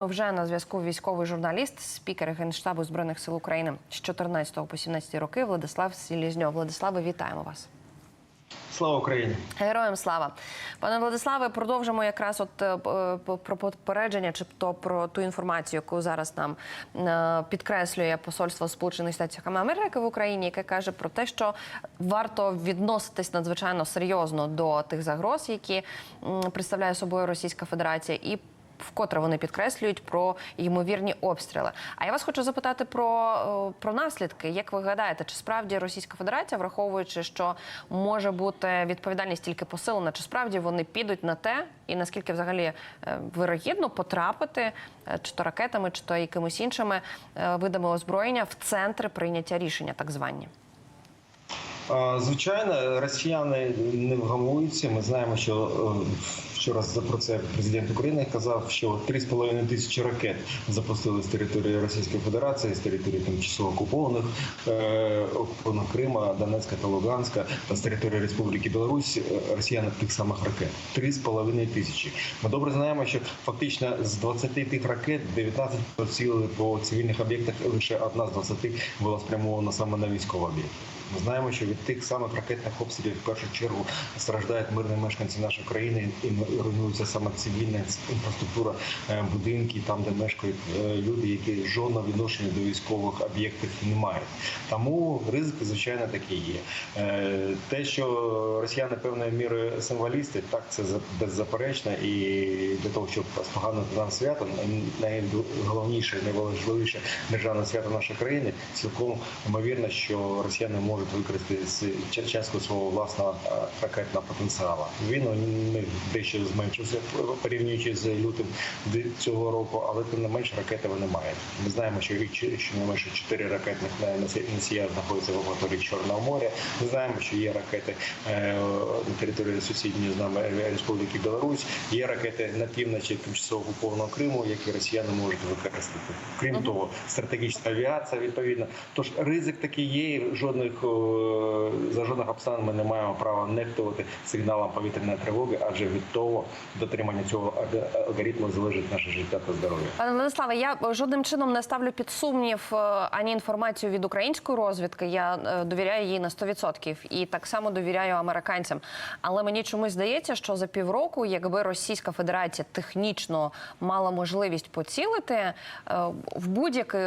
Вже на зв'язку військовий журналіст, спікер Генштабу збройних сил України з 14 по 17 роки Владислав Селізньов. Владиславе, вітаємо вас. Слава Україні! Героям слава, пане Владиславе. Продовжимо якраз от е, про попередження, чи то про ту інформацію, яку зараз нам е, підкреслює посольство Сполучених Штатів Америки в Україні, яке каже про те, що варто відноситись надзвичайно серйозно до тих загроз, які представляє собою Російська Федерація, і Вкотре вони підкреслюють про ймовірні обстріли. А я вас хочу запитати про, е, про наслідки. Як ви гадаєте, чи справді Російська Федерація, враховуючи, що може бути відповідальність тільки посилена, чи справді вони підуть на те, і наскільки взагалі е, вирогідно потрапити е, чи то ракетами, чи то якимись іншими видами озброєння в центри прийняття рішення, так звані? Звичайно, росіяни не вгамуються. Ми знаємо, що е, вчора за про це президент України казав, що 3,5 тисячі ракет запустили з території Російської Федерації, з території тимчасово окупованих е, окупованих Крима, Донецька та Луганська та з території Республіки Білорусь е, росіяни тих самих ракет 3,5 тисячі. Ми добре знаємо, що фактично з 20 тих ракет 19 поцілили по цивільних об'єктах. Лише одна з 20 була спрямована саме на військовий об'єкт. Ми знаємо, що від тих самих ракетних обстрілів в першу чергу страждають мирні мешканці нашої країни і руйнується саме цивільна інфраструктура, е, будинки, там де мешкають е, люди, які жодного відношення до військових об'єктів не мають. Тому ризики, звичайно, такі є. Е, Те, що росіяни певною мірою символісти, так це за- беззаперечно, і для того, щоб споганити нам свято, найголовніше, найважливіше державне свято нашої країни, цілком ймовірно, що росіяни можуть використати з ча- частку свого власного е, ракетного потенціалу. Він у них дещо зменшився порівнюючи з лютим цього року, але тим не менш ракети вони мають. Ми знаємо, що їх чи- щонайменше чотири ракетних носія знаходяться в акваторії Чорного моря. Ми знаємо, що є ракети е, на території сусідньої з нами Республіки Білорусь. Є ракети на півночі тимчасово окупованого Криму, які росіяни можуть використати. Крім того, стратегічна авіація відповідно. Тож ризик такий є. Жодних е, за жодних обставин ми не маємо права нехтувати сигналом повітряної тривоги, адже від того дотримання цього алгоритму залежить наше життя та здоров'я. Пане Владиславе, я жодним чином не ставлю під сумнів е, ані інформацію від української розвідки. Я е, довіряю їй на 100% і так само довіряю американцям. Але мені чомусь здається, що за півроку, якби Російська Федерація технічно мала можливість поцілити в будь-яку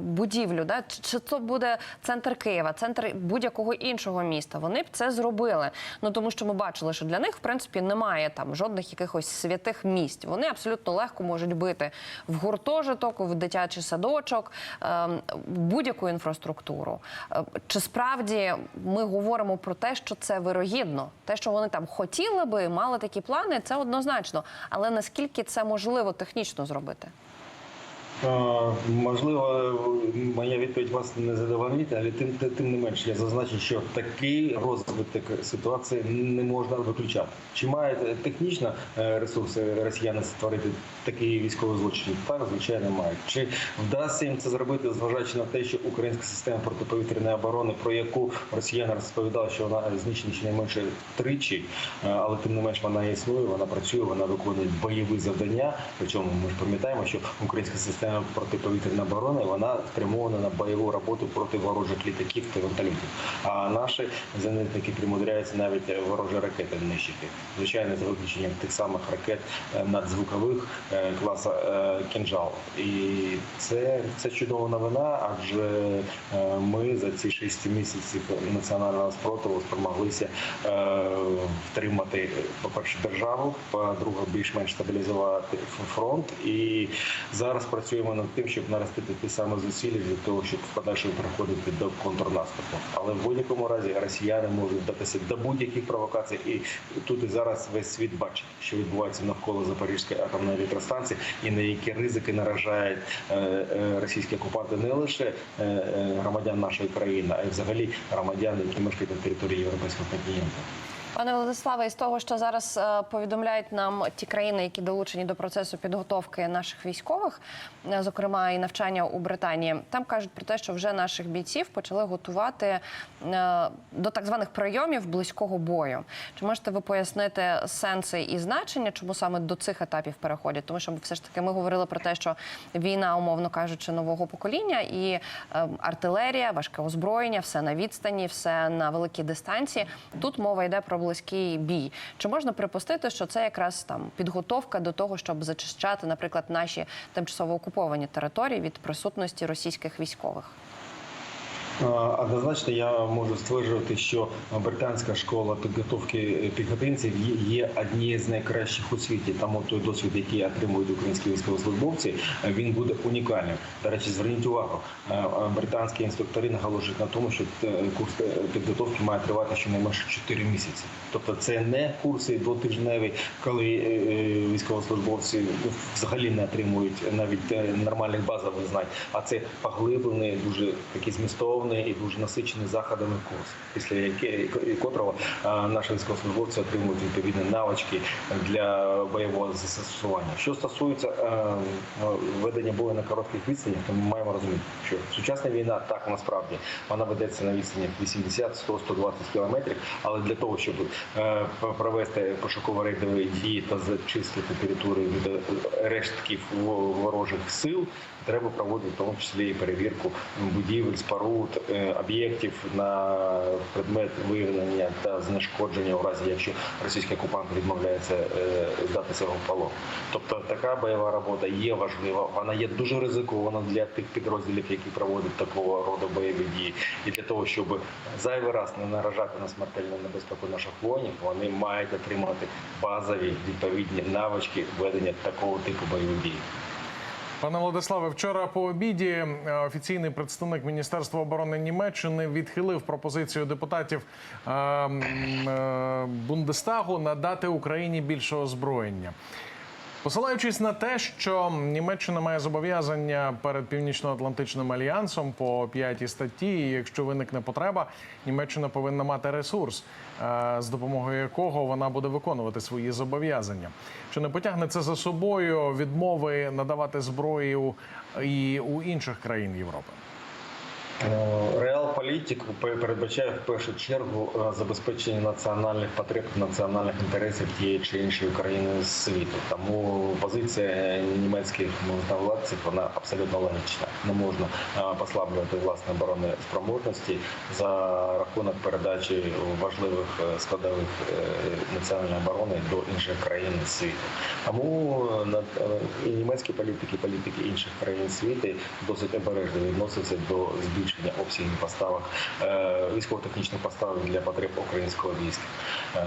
будівлю, да, чи це буде центр Києва, центр будь-якого іншого міста, вони б це зробили. Ну тому що ми бачили, що для них в принципі немає там жодних якихось святих місць. Вони абсолютно легко можуть бити в гуртожиток, в дитячий садочок, ем, будь-яку інфраструктуру. Е, Чи справді ми говоримо про те, що це вирогідно? Те, що вони там хотіли би, мали такі плани, це однозначно. Але наскільки це можливо технічно зробити? Можливо, моя відповідь вас не задовольнить, але тим, тим не менш я зазначу, що такий розвиток ситуації не можна виключати. Чи мають технічно е, ресурси росіяни створити такий військовий злочин? Так, звичайно, мають. Чи вдасться їм це зробити, зважаючи на те, що українська система протиповітряної оборони, про яку росіяни розповідали, що вона знищена щонайменше тричі, е, але тим не менш вона існує, вона працює, вона виконує бойові завдання. Причому ми ж пам'ятаємо, що українська система протиповітряної оборони вона спрямована на бойову роботу проти ворожих літаків та вертольотів. А наші зенитники примудряються навіть ворожі ракети нищити. Звичайно, за виключенням тих самих ракет е, надзвукових е, класу е, кінжал. І це, це чудова новина, адже ми за ці шість місяців національного спротиву спромоглися втримати, по-перше, державу, по-друге, більш-менш стабілізувати фронт. І зараз працюємо над тим, щоб наростити ті самі зусилля для того, щоб в подальшому переходити до контрнаступу. Але в будь-якому разі росіяни можуть вдатися до будь-яких провокацій, і тут і зараз весь світ бачить, що відбувається навколо Запорізької атомної електростанції, і на які ризики наражають е, е, російські окупанти не лише е, громадян нашої країни, а й взагалі громадян, які мешкають на території європейського континенту. Пане Владиславе, із того, що зараз е, повідомляють нам ті країни, які долучені до процесу підготовки наших військових, е, зокрема і навчання у Британії, там кажуть про те, що вже наших бійців почали готувати е, до так званих прийомів близького бою. Чи можете ви пояснити сенси і значення, чому саме до цих етапів переходять? Тому що все ж таки ми говорили про те, що війна, умовно кажучи, нового покоління і артилерія, важке озброєння, все на відстані, все на великій дистанції. Тут мова йде про близький бій. Чи можна припустити, що це якраз там підготовка до того, щоб зачищати, наприклад, наші тимчасово окуповані території від присутності російських військових? Однозначно, я можу стверджувати, що британська школа підготовки піхотинців є, однією з найкращих у світі. Тому той досвід, який отримують українські військовослужбовці, він буде унікальним. До речі, зверніть увагу, е, британські інструктори наголошують на тому, що е, курс е, підготовки має тривати щонайменше 4 місяці. Тобто, це не курси двотижневі, коли військовослужбовці взагалі не отримують навіть нормальних базових знань, а це поглиблений, дуже такий змістовний і дуже насичений заходами курс, після е, наші військовослужбовці отримують відповідні навички для бойового застосування. Що стосується е, ведення бою на коротких відстанях, то ми маємо розуміти, що сучасна війна так насправді вона ведеться на відстані 80, 100, 120 кілометрів, але для того, щоб е, провести пошуково-рейдові дії та зачистити територію від е, рештків ворожих сил, треба проводити в тому числі і перевірку будівель, споруд, об'єктів на предмет виявлення та знешкодження у разі, якщо російський окупант відмовляється е, здатися в полон. Тобто така бойова робота є важлива, вона є дуже ризикована для тих підрозділів, які проводять такого роду бойові дії. І для того, щоб зайвий раз не наражати на смертельну небезпеку наших воїнів, вони мають отримати базові відповідні навички ведення такого типу бойових дій. Пане Владиславе, вчора по обіді е, офіційний представник Міністерства оборони Німеччини відхилив пропозицію депутатів е, м, е, Бундестагу надати Україні більше озброєння. Посилаючись на те, що Німеччина має зобов'язання перед Північно-Атлантичним альянсом по п'ятій статті, і якщо виникне потреба, Німеччина повинна мати ресурс, е, з допомогою якого вона буде виконувати свої зобов'язання. Чи не потягне це за собою відмови надавати зброю і у інших країн Європи? Е, Реалполітик передбачає в першу чергу е, забезпечення національних потреб, національних інтересів тієї чи іншої країни світу. Тому позиція німецьких можновладців вона абсолютно логічна. Не можна е, послаблювати власне оборонні спроможності за рахунок передачі важливих складових національної оборони до інших країн світу. Тому і німецькі політики, і політики інших країн світу досить обережно відносяться до збільшення обсягів поставок е, військово-технічних поставок для потреб українського війська. Е,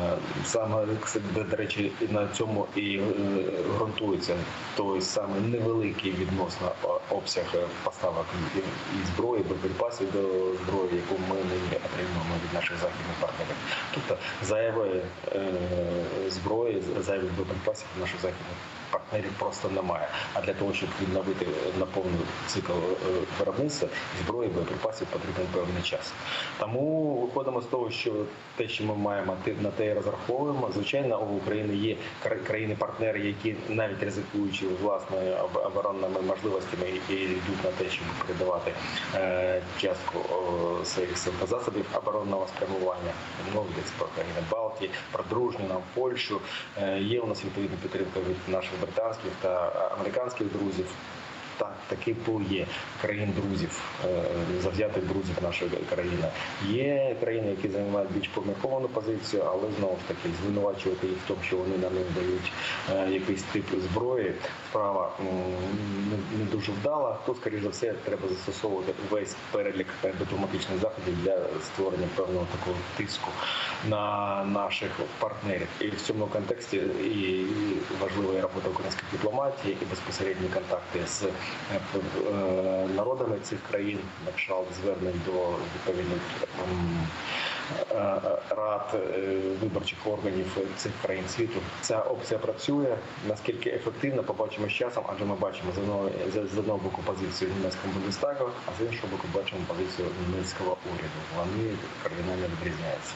Саме до- речі, на цьому і е, ґрунтується той самий невеликий відносно обсяг поставок і, зброї, боєприпасів до зброї, яку ми нині отримуємо від наших західних партнерів. Тобто зайвої зброї, зайвих боєприпасів наших західних партнерів просто немає. А для того, щоб відновити на повний цикл е, виробництва зброї, боєприпасів потрібен певний час. Тому виходимо з того, що те, що ми маємо, на те і розраховуємо. Звичайно, у України є кра- країни-партнери, які навіть ризикуючи власною об- оборонними можливостями, і йдуть на те, щоб передавати е, частку своїх засобів оборонного спрямування. Мова йдеться про країни Балтії, про дружню нам Польщу. Е, Є у нас відповідна підтримка від наших британських та американських друзів. Так, такий пул є країн друзів, е, завзятих друзів нашої країни. Є країни, які займають більш помірковану позицію, але знову ж таки звинувачувати їх в тому, що вони нам не дають е, якийсь тип зброї. Справа не, дуже вдала. То, скоріш за все, треба застосовувати весь перелік е, дипломатичних заходів для створення певного такого тиску на наших партнерів. І в цьому контексті і важлива робота української дипломатії, і безпосередні контакти з народами цих країн, на звернень до відповідних е, е, рад е, виборчих органів цих країн світу. Ця опція працює. Наскільки ефективно, побачимо з часом, адже ми бачимо з одного з одного боку позицію німецького Бундестагу, а з іншого боку бачимо позицію німецького уряду. Вони кардинально відрізняються.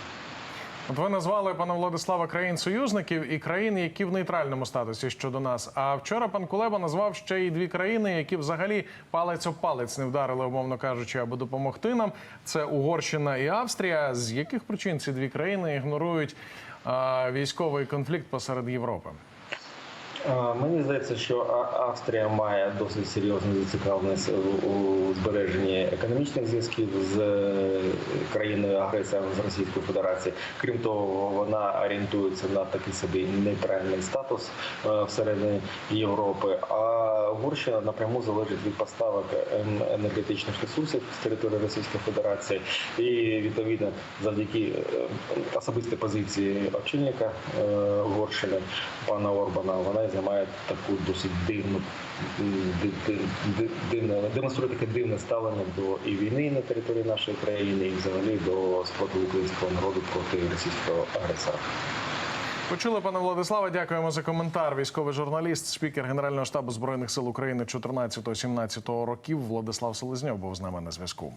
От ви назвали пана Владислава країн союзників і країн, які в нейтральному статусі щодо нас. А вчора пан Кулеба назвав ще й дві країни, які взагалі палець об палець не вдарили, умовно кажучи, аби допомогти нам. Це Угорщина і Австрія. З яких причин ці дві країни ігнорують а, військовий конфлікт посеред Європи? Мені здається, що Австрія має досить серйозну зацікавленість у- збереженні економічних зв'язків з е, країною агресором з Російської Федерації. Крім того, вона орієнтується на такий собі нейтральний статус е, всередині Європи. А Угорщина напряму залежить від поставок ем, енергетичних ресурсів з території Російської Федерації, і відповідно завдяки е, особистій позиції очільника е, Угорщини пана Орбана, вона і займає таку досить дивну дивне демонструє таке дивне ставлення до і війни на території нашої країни, і взагалі до спротиву українського народу проти російського агресора. Почули пане Владиславе. Дякуємо за коментар. Військовий журналіст, спікер Генерального штабу збройних сил України 14-17 років Владислав Селезньов був з нами на зв'язку.